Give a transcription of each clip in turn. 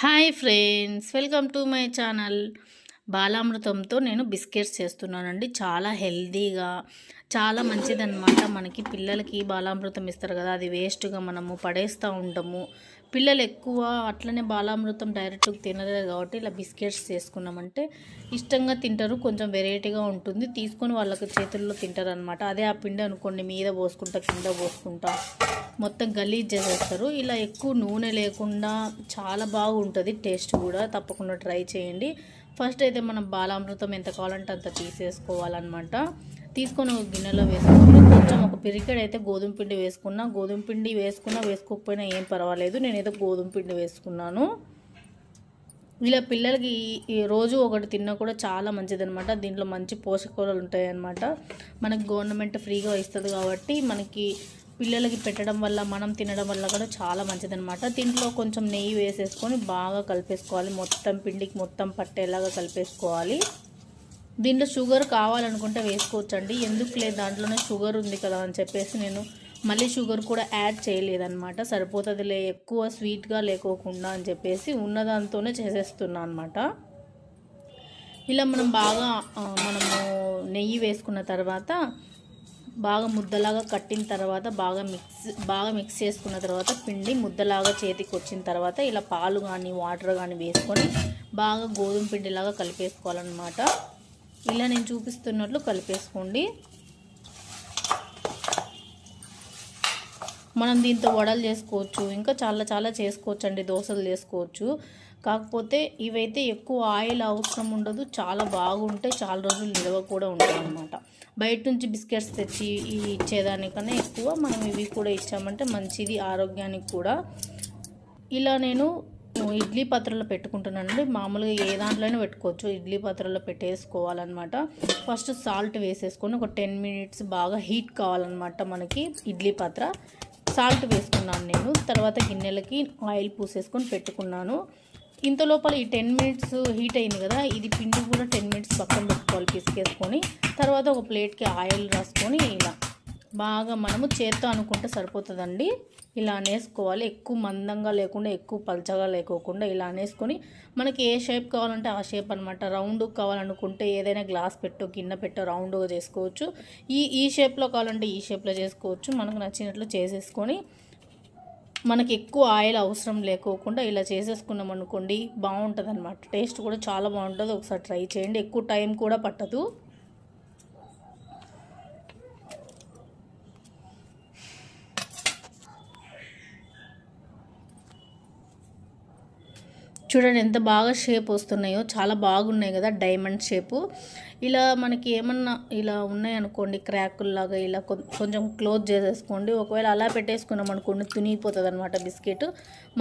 Hi friends welcome to my channel. బాలామృతంతో నేను biscuits చేస్తున్నానండి. చాలా హెల్దీగా చాలా మంచిదన్నమాట. మనకి పిల్లలకి బాలామృతం ఇస్తారు కదా అది వేస్ట్గా మనము పడేస్తూ ఉంటాము. పిల్లలు ఎక్కువ అట్లనే బాలామృతం డైరెక్ట్గా తినలేదు కాబట్టి ఇలా బిస్కెట్స్ చేసుకున్నామంటే ఇష్టంగా తింటారు కొంచెం వెరైటీగా ఉంటుంది. తీసుకొని వాళ్ళకి చేతుల్లో తింటారు అనమాట అదే ఆ పిండి అనుకోండి మీద పోసుకుంటా కింద పోసుకుంటా. మొత్తం గలీజ్ చేసేస్తారు. ఇలా ఎక్కువ నూనె లేకుండా చాలా బాగుంటుంది టేస్ట్ కూడా. తప్పకుండా ట్రై చేయండి. ఫస్ట్ అయితే మనం బాలామృతం ఎంత కావాలంటే అంత తీసేసుకోవాలన్నమాట. తీసుకొని ఒక గిన్నెలో వేసుకొని కొంచెం ఒక పిరికెడ్ అయితే గోధుమ పిండి వేసుకున్నా. గోధుమ పిండి వేసుకున్నా వేసుకోకపోయినా ఏం పర్వాలేదు. నేనైతే గోధుమ పిండి వేసుకున్నాను. ఇలా పిల్లలకి ఈ రోజు ఒకటి తిన్నా కూడా చాలా మంచిదనమాట దీంట్లో మంచి పోషకాలు ఉంటాయి అన్నమాట మనకి గవర్నమెంట్ ఫ్రీగా ఇస్తుంది కాబట్టి మనకి పిల్లలకి పెట్టడం వల్ల మనం తినడం వల్ల కూడా చాలా మంచిదనమాట దీంట్లో కొంచెం నెయ్యి వేసేసుకొని బాగా కలిపేసుకోవాలి. మొత్తం పిండికి మొత్తం పట్టేలాగా కలిపేసుకోవాలి. దీంట్లో షుగర్ కావాలనుకుంటే వేసుకోవచ్చండి. ఎందుకు లేదు? దాంట్లోనే షుగర్ ఉంది కదా అని చెప్పేసి నేను మళ్ళీ షుగర్ కూడా యాడ్ చేయలేదన్నమాట. సరిపోతుందిలే ఎక్కువ స్వీట్గా లేకోకుండా అని చెప్పేసి ఉన్నదాంతోనే చేసేస్తున్నాను అనమాట ఇలా మనం బాగా మనము నెయ్యి వేసుకున్న తర్వాత బాగా ముద్దలాగా కట్టిన తర్వాత బాగా మిక్స్ బాగా మిక్స్ చేసుకున్న తర్వాత పిండి ముద్దలాగా చేతికి వచ్చిన తర్వాత ఇలా పాలు కానీ వాటర్ కానీ వేసుకొని బాగా గోధుమ పిండిలాగా కలిపేసుకోవాలన్నమాట. ఇలా నేను చూపిస్తున్నట్లు కలిపేసుకోండి. మనం దీంతో వడలు చేసుకోవచ్చు ఇంకా చాలా చాలా చేసుకోవచ్చు అండి దోశలు చేసుకోవచ్చు. కాకపోతే ఇవైతే ఎక్కువ ఆయిల్ అవసరం ఉండదు చాలా బాగుంటాయి చాలా రోజులు నిల్వ కూడా ఉంటాయి అన్నమాట బయట నుంచి బిస్కెట్స్ తెచ్చి ఇచ్చేదానికన్నా ఎక్కువ మనం ఇవి కూడా ఇచ్చామంటే మంచిది ఆరోగ్యానికి కూడా. ఇలా నేను ఇడ్లీ పాత్రలో పెట్టుకుంటున్నానండి. మామూలుగా ఏ దాంట్లోనే పెట్టుకోవచ్చు. ఇడ్లీ పాత్రలో పెట్టేసుకోవాలన్నమాట. ఫస్ట్ సాల్ట్ వేసేసుకొని ఒక టెన్ మినిట్స్ బాగా హీట్ కావాలన్నమాట మనకి ఇడ్లీ పాత్ర. సాల్ట్ వేసుకున్నాను నేను. తర్వాత గిన్నెలకి ఆయిల్ పూసేసుకొని పెట్టుకున్నాను. ఇంత లోపల ఈ టెన్ మినిట్స్ హీట్ అయింది కదా ఇది పిండి కూడా టెన్ మినిట్స్ పక్కన పెట్టుకోవాలి పిసికేసుకొని తర్వాత ఒక ప్లేట్కి ఆయిల్ రాసుకొని ఇలా బాగా మనము చేత్తో అనుకుంటే సరిపోతుందండి. ఇలా అనేసుకోవాలి ఎక్కువ మందంగా లేకుండా ఎక్కువ పల్చగా లేకోకుండా ఇలా అనేసుకొని మనకి ఏ షేప్ కావాలంటే ఆ షేప్ అనమాట రౌండ్ కావాలనుకుంటే ఏదైనా గ్లాస్ పెట్టో గిన్నె పెట్టో రౌండ్గా చేసుకోవచ్చు. ఈ ఈ షేప్లో కావాలంటే ఈ షేప్లో చేసుకోవచ్చు. మనకు నచ్చినట్లు చేసేసుకొని మనకి ఎక్కువ ఆయిల్ అవసరం లేకోకుండా ఇలా చేసేసుకున్నాం అనుకోండి బాగుంటుంది అనమాట టేస్ట్ కూడా చాలా బాగుంటుంది. ఒకసారి ట్రై చేయండి. ఎక్కువ టైం కూడా పట్టదు. చూడండి ఎంత బాగా షేప్ వస్తున్నాయో. చాలా బాగున్నాయి కదా డైమండ్ షేపు. ఇలా మనకి ఏమన్నా ఇలా ఉన్నాయనుకోండి క్రాకుల్లాగా ఇలా కొంచెం క్లోజ్ చేసేసుకోండి. ఒకవేళ అలా పెట్టేసుకున్నాం అనుకోండి తునిగిపోతుంది అనమాట బిస్కెట్.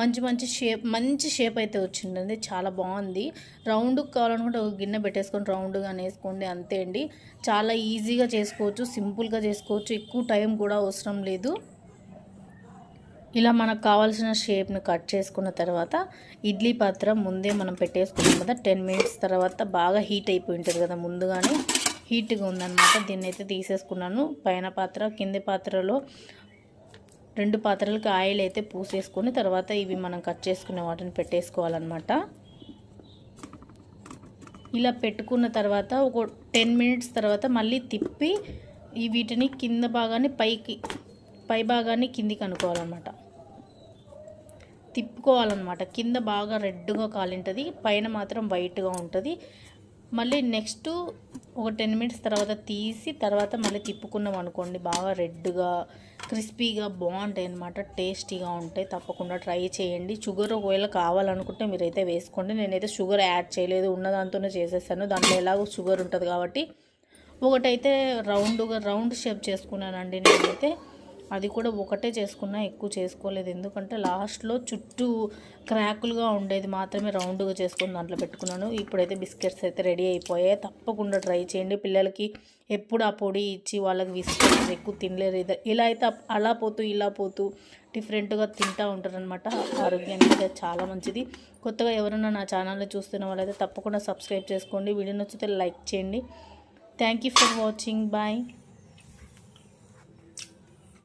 మంచి మంచి షేప్ మంచి షేప్ అయితే వచ్చిందండి. చాలా బాగుంది. రౌండ్ కావాలనుకుంటే ఒక గిన్నె పెట్టేసుకొని రౌండ్గా వేసుకోండి అంతే అండి. చాలా ఈజీగా చేసుకోవచ్చు సింపుల్గా చేసుకోవచ్చు. ఎక్కువ టైం కూడా అవసరం లేదు. ఇలా మనకు కావాల్సిన షేప్ని కట్ చేసుకున్న తర్వాత ఇడ్లీ పాత్ర ముందే మనం పెట్టేసుకున్నాం కదా టెన్ మినిట్స్ తర్వాత బాగా హీట్ అయిపోయి ఉంటుంది కదా ముందుగానే హీట్గా ఉందన్నమాట. దీన్ని అయితే తీసేసుకున్నాను. పైన పాత్ర కింది పాత్రలో రెండు పాత్రలకి ఆయిల్ అయితే పూసేసుకొని తర్వాత ఇవి మనం కట్ చేసుకునే వాటిని పెట్టేసుకోవాలన్నమాట. ఇలా పెట్టుకున్న తర్వాత ఒక టెన్ మినిట్స్ తర్వాత మళ్ళీ తిప్పి ఈ వీటిని కింద భాగాన్ని పైకి పై భాగాన్ని కిందికి అనుకోవాలన్నమాట. తిప్పుకోవాలన్నమాట. కింద బాగా రెడ్గా కాలింటుంది పైన మాత్రం వైట్గా ఉంటుంది. మళ్ళీ నెక్స్ట్ ఒక టెన్ మినిట్స్ తర్వాత తీసి తర్వాత మళ్ళీ తిప్పుకున్నాం అనుకోండి బాగా రెడ్గా క్రిస్పీగా బాగుంటాయి అనమాట టేస్టీగా ఉంటాయి. తప్పకుండా ట్రై చేయండి. షుగర్ ఒకవేళ కావాలనుకుంటే మీరైతే వేసుకోండి. నేనైతే షుగర్ యాడ్ చేయలేదు ఉన్న దాంతోనే చేసేసాను. దాంట్లో ఎలాగో షుగర్ ఉంటుంది కాబట్టి. ఒకటైతే రౌండ్గా రౌండ్ షేప్ చేసుకున్నానండి నేనైతే. అది కూడా ఒకటే చేసుకున్నా ఎక్కువ చేసుకోలేదు. ఎందుకంటే లాస్ట్లో చుట్టూ క్రాకులుగా ఉండేది మాత్రమే రౌండ్గా చేసుకుని దాంట్లో పెట్టుకున్నాను. ఇప్పుడైతే బిస్కెట్స్ అయితే రెడీ అయిపోయాయి. తప్పకుండా ట్రై చేయండి. పిల్లలకి ఎప్పుడు ఆ పొడి ఇచ్చి వాళ్ళకి బిస్కెట్స్ ఎక్కువ తినలేరు. ఇలా అయితే అలా పోతూ ఇలా పోతూ డిఫరెంట్గా తింటూ ఉంటారనమాట ఆరోగ్యానికి చాలా మంచిది. కొత్తగా ఎవరైనా నా ఛానల్లో చూస్తున్న వాళ్ళైతే తప్పకుండా సబ్స్క్రైబ్ చేసుకోండి. వీడియో నచ్చితే లైక్ చేయండి. Thank for watching. బాయ్.